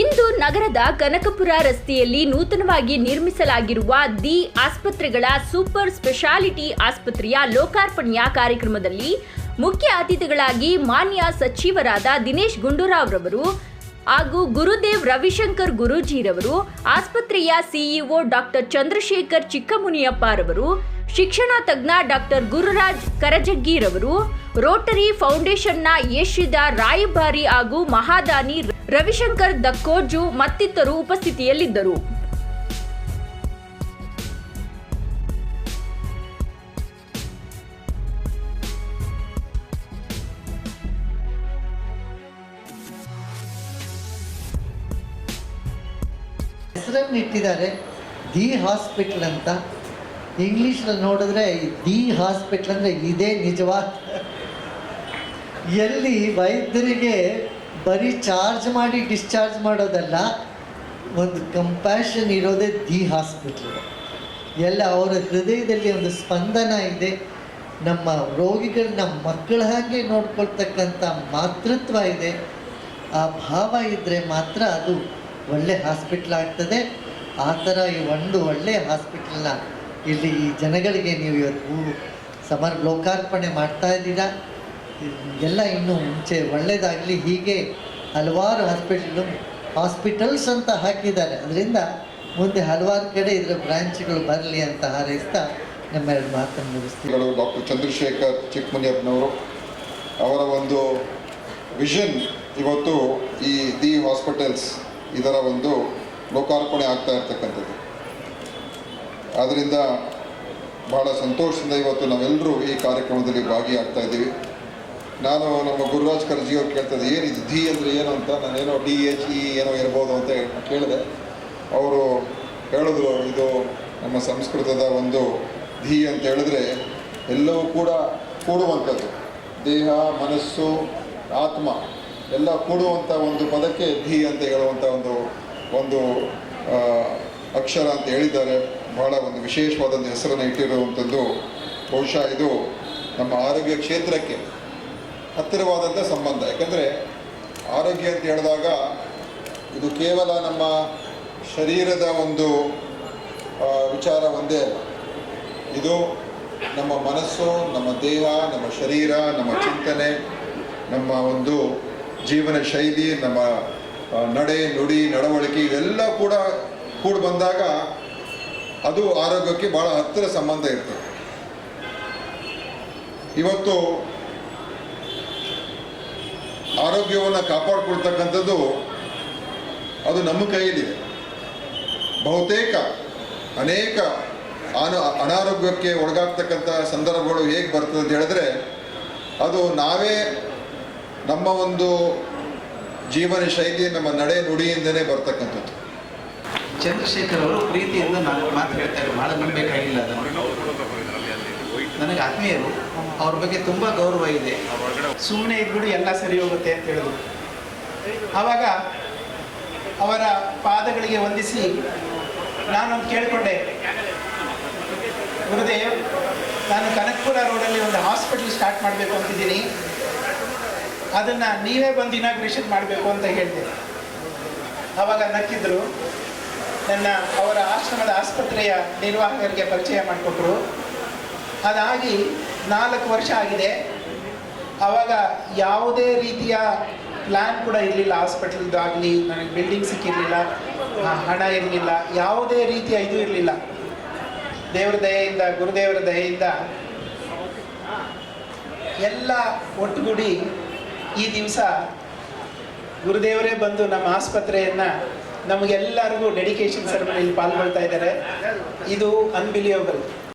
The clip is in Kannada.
ಇಂದು ನಗರದ ಕನಕಪುರ ರಸ್ತೆಯಲ್ಲಿ ನೂತನವಾಗಿ ನಿರ್ಮಿಸಲಾಗಿರುವ ದಿ ಆಸ್ಪತ್ರೆಗಳ ಸೂಪರ್ ಸ್ಪೆಷಾಲಿಟಿ ಆಸ್ಪತ್ರೆಯ ಲೋಕಾರ್ಪಣೆಯ ಕಾರ್ಯಕ್ರಮದಲ್ಲಿ ಮುಖ್ಯ ಅತಿಥಿಗಳಾಗಿ ಮಾನ್ಯ ಸಚಿವರಾದ ದಿನೇಶ್ ಗುಂಡೂರಾವ್ ರವರು ಹಾಗೂ ಗುರುದೇವ್ ರವಿಶಂಕರ್ ಗುರೂಜಿರವರು, ಆಸ್ಪತ್ರೆಯ ಸಿಇಒ ಡಾಕ್ಟರ್ ಚಂದ್ರಶೇಖರ್ ಚಿಕ್ಕಮುನಿಯಪ್ಪರವರು, ಶಿಕ್ಷಣ ತಜ್ಞ ಡಾಕ್ಟರ್ ಗುರುರಾಜ್ ಕರಜಗ್ಗಿರವರು, ರೋಟರಿ ಫೌಂಡೇಶನ್ನ ಏಷ್ಯದ ರಾಯಭಾರಿ ಹಾಗೂ ಮಹಾದಾನಿ ರವಿಶಂಕರ್ ದಕ್ಕೋಜು ಮತ್ತಿತರರು ಉಪಸ್ಥಿತಿಯಲ್ಲಿದ್ದರು. ಹೆಸರನ್ನು ಇಟ್ಟಿದ್ದಾರೆ ದಿ ಹಾಸ್ಪಿಟಲ್ ಅಂತ. ಇಂಗ್ಲೀಷ್ನಲ್ಲಿ ನೋಡಿದ್ರೆ ದಿ ಹಾಸ್ಪಿಟಲ್ ಅಂದ್ರೆ ಇದೇ ನಿಜವಾದ ಎಲ್ಲಿ ವೈದ್ಯರಿಗೆ ಬರೀ ಚಾರ್ಜ್ ಮಾಡಿ ಡಿಸ್ಚಾರ್ಜ್ ಮಾಡೋದಲ್ಲ, ಒಂದು ಕಂಪ್ಯಾಷನ್ ಇರೋದೇ ದಿ ಹಾಸ್ಪಿಟ್ಲು. ಎಲ್ಲ ಅವರ ಹೃದಯದಲ್ಲಿ ಒಂದು ಸ್ಪಂದನ ಇದೆ. ನಮ್ಮ ರೋಗಿಗಳನ್ನ ಮಕ್ಕಳ ಹಾಗೆ ನೋಡ್ಕೊಳ್ತಕ್ಕಂಥ ಮಾತೃತ್ವ ಇದೆ. ಆ ಭಾವ ಇದ್ದರೆ ಮಾತ್ರ ಅದು ಒಳ್ಳೆ ಹಾಸ್ಪಿಟ್ಲ್ ಆಗ್ತದೆ. ಆ ಥರ ಈ ಒಂದು ಒಳ್ಳೆ ಹಾಸ್ಪಿಟ್ಲನ್ನ ಇಲ್ಲಿ ಈ ಜನಗಳಿಗೆ ನೀವು ಇವತ್ತು ಸಮರ್ ಲೋಕಾರ್ಪಣೆ ಮಾಡ್ತಾ ಇದ್ದೀರಾ? ಎಲ್ಲ ಇನ್ನೂ ಮುಂಚೆ ಒಳ್ಳೆಯದಾಗಲಿ ಹೀಗೆ ಹಲವಾರು ಹಾಸ್ಪಿಟ್ಲು ಹಾಸ್ಪಿಟಲ್ಸ್ ಅಂತ ಹಾಕಿದ್ದಾರೆ. ಅದರಿಂದ ಮುಂದೆ ಹಲವಾರು ಕಡೆ ಇದರ ಬ್ರಾಂಚ್ಗಳು ಬರಲಿ ಅಂತ ಹಾರೈಸ್ತಾ ನಮ್ಮೆರಡು ಮಾತನ್ನು ಮುಗಿಸ್ತೀವಿ. ಡಾಕ್ಟರ್ ಚಂದ್ರಶೇಖರ್ ಚಿಕ್ಕಮುನಿಯಪ್ಪನವರು ಅವರ ಒಂದು ವಿಷನ್ ಇವತ್ತು ಈ ದಿ ಹಾಸ್ಪಿಟಲ್ಸ್ ಇದರ ಒಂದು ಲೋಕಾರ್ಪಣೆ ಆಗ್ತಾ ಇರ್ತಕ್ಕಂಥದ್ದು. ಆದ್ದರಿಂದ ಬಹಳ ಸಂತೋಷದಿಂದ ಇವತ್ತು ನಾವೆಲ್ಲರೂ ಈ ಕಾರ್ಯಕ್ರಮದಲ್ಲಿ ಭಾಗಿಯಾಗ್ತಾ ಇದ್ದೀವಿ. ನಾನು ನಮ್ಮ ಗುರುರಾಜ್ ಖರ್ಜಿ ಅವ್ರು ಕೇಳ್ತದೆ ಏನಿದು ಧಿ ಅಂದರೆ ಏನು ಅಂತ? ನಾನೇನೋ ಡಿ ಎಚ್ ಇ ಏನೋ ಇರ್ಬೋದು ಅಂತ ಕೇಳಿದೆ. ಅವರು ಹೇಳಿದ್ರು, ಇದು ನಮ್ಮ ಸಂಸ್ಕೃತದ ಒಂದು ಧಿ ಅಂತ ಹೇಳಿದ್ರೆ ಎಲ್ಲವೂ ಕೂಡ ಕೂಡುವಂಥದ್ದು. ದೇಹ, ಮನಸ್ಸು, ಆತ್ಮ ಎಲ್ಲ ಕೂಡುವಂಥ ಒಂದು ಪದಕ್ಕೆ ಧಿ ಅಂತ ಹೇಳುವಂಥ ಒಂದು ಒಂದು ಅಕ್ಷರ ಅಂತ ಹೇಳಿದ್ದಾರೆ. ಬಹಳ ಒಂದು ವಿಶೇಷವಾದಂಥ ಹೆಸರನ್ನು ಇಟ್ಟಿರುವಂಥದ್ದು. ಬಹುಶಃ ಇದು ನಮ್ಮ ಆರೋಗ್ಯ ಕ್ಷೇತ್ರಕ್ಕೆ ಹತ್ತಿರವಾದಂಥ ಸಂಬಂಧ. ಯಾಕಂದರೆ ಆರೋಗ್ಯ ಅಂತ ಹೇಳಿದಾಗ ಇದು ಕೇವಲ ನಮ್ಮ ಶರೀರದ ಒಂದು ವಿಚಾರ ಒಂದೇ ಅಲ್ಲ. ಇದು ನಮ್ಮ ಮನಸ್ಸು, ನಮ್ಮ ದೇಹ, ನಮ್ಮ ಶರೀರ, ನಮ್ಮ ಚಿಂತನೆ, ನಮ್ಮ ಒಂದು ಜೀವನ ಶೈಲಿ, ನಮ್ಮ ನಡೆ, ನುಡಿ, ನಡವಳಿಕೆ ಇವೆಲ್ಲ ಕೂಡ ಕೂಡಿ ಬಂದಾಗ ಅದು ಆರೋಗ್ಯಕ್ಕೆ ಭಾಳ ಹತ್ತಿರ ಸಂಬಂಧ ಇರ್ತದೆ. ಇವತ್ತು ಆರೋಗ್ಯವನ್ನು ಕಾಪಾಡಿಕೊಳ್ತಕ್ಕಂಥದ್ದು ಅದು ನಮ್ಮ ಕೈಯಲ್ಲಿದೆ ಬಹುತೇಕ ಅನೇಕ ಅನು, ಅನಾರೋಗ್ಯಕ್ಕೆ ಒಳಗಾಗ್ತಕ್ಕಂಥ ಸಂದರ್ಭಗಳು ಹೇಗೆ ಬರ್ತದೆ ಅಂತ ಹೇಳಿದ್ರೆ, ಅದು ನಾವೇ ನಮ್ಮ ಒಂದು ಜೀವನ ಶೈಲಿ ನಮ್ಮ ನಡೆ ನುಡಿಯಿಂದನೇ ಬರ್ತಕ್ಕಂಥದ್ದು. ಚಂದ್ರಶೇಖರ್ ಅವರು ಪ್ರೀತಿಯಿಂದ ನಾನು ಮಾತು ಹೇಳ್ತಾರೆ ಭಾಳ ನಂಬಬೇಕಾಗಿಲ್ಲ ಅದನ್ನು. ನನಗೆ ಆತ್ಮೀಯರು ಅವ್ರ ಬಗ್ಗೆ ತುಂಬ ಗೌರವ ಇದೆ. ಸುಮ್ಮನೆ ಇದ್ಬಿಡು ಎಲ್ಲ ಸರಿ ಹೋಗುತ್ತೆ ಅಂತ ಹೇಳಿದ್ರು ಆವಾಗ ಅವರ ಪಾದಗಳಿಗೆ ವಂದಿಸಿ ನಾನೊಂದು ಕೇಳಿಕೊಂಡೆ. ಗುರುದೇವ್ ನಾನು ಕನಕಪುರ ರೋಡಲ್ಲಿ ಒಂದು ಹಾಸ್ಪಿಟಲ್ ಸ್ಟಾರ್ಟ್ ಮಾಡಬೇಕು ಅಂತಿದ್ದೀನಿ. ಅದನ್ನು ನೀವೇ ಬಂದು ಇನಾಗ್ರೇಷನ್ ಮಾಡಬೇಕು ಅಂತ ಹೇಳಿದೆ. ಆವಾಗ ನಕ್ಕಿದ್ರು. ನನ್ನ ಅವರ ಆಶ್ರಮದ ಆಸ್ಪತ್ರೆಯ ನಿರ್ವಾಹಕರಿಗೆ ಪರಿಚಯ ಮಾಡಿಕೊಟ್ರು. ಅದಾಗಿ ನಾಲ್ಕು ವರ್ಷ ಆಗಿದೆ. ಆವಾಗ ಯಾವುದೇ ರೀತಿಯ ಪ್ಲ್ಯಾನ್ ಕೂಡ ಇರಲಿಲ್ಲ. ಹಾಸ್ಪಿಟಲ್ದಾಗಲಿ ನನಗೆ ಬಿಲ್ಡಿಂಗ್ ಸಿಕ್ಕಿರಲಿಲ್ಲ. ಹಣ ಇರಲಿಲ್ಲ. ಯಾವುದೇ ರೀತಿಯ ಇದು ಇರಲಿಲ್ಲ. ದೇವರ ದಯೆಯಿಂದ, ಗುರುದೇವರ ದಯೆಯಿಂದ ಎಲ್ಲ ಒಟ್ಟುಗೂಡಿ ಈ ದಿವಸ ಗುರುದೇವರೇ ಬಂದು ನಮ್ಮ ಆಸ್ಪತ್ರೆಯನ್ನು ನಮಗೆಲ್ಲರಿಗೂ ಡೆಡಿಕೇಶನ್ ಸೆರೆಮನಿಯಲ್ಲಿ ಪಾಲ್ಗೊಳ್ತಾ ಇದ್ದಾರೆ. ಇದು ಅನ್ಬಿಲಿಯಬಲ್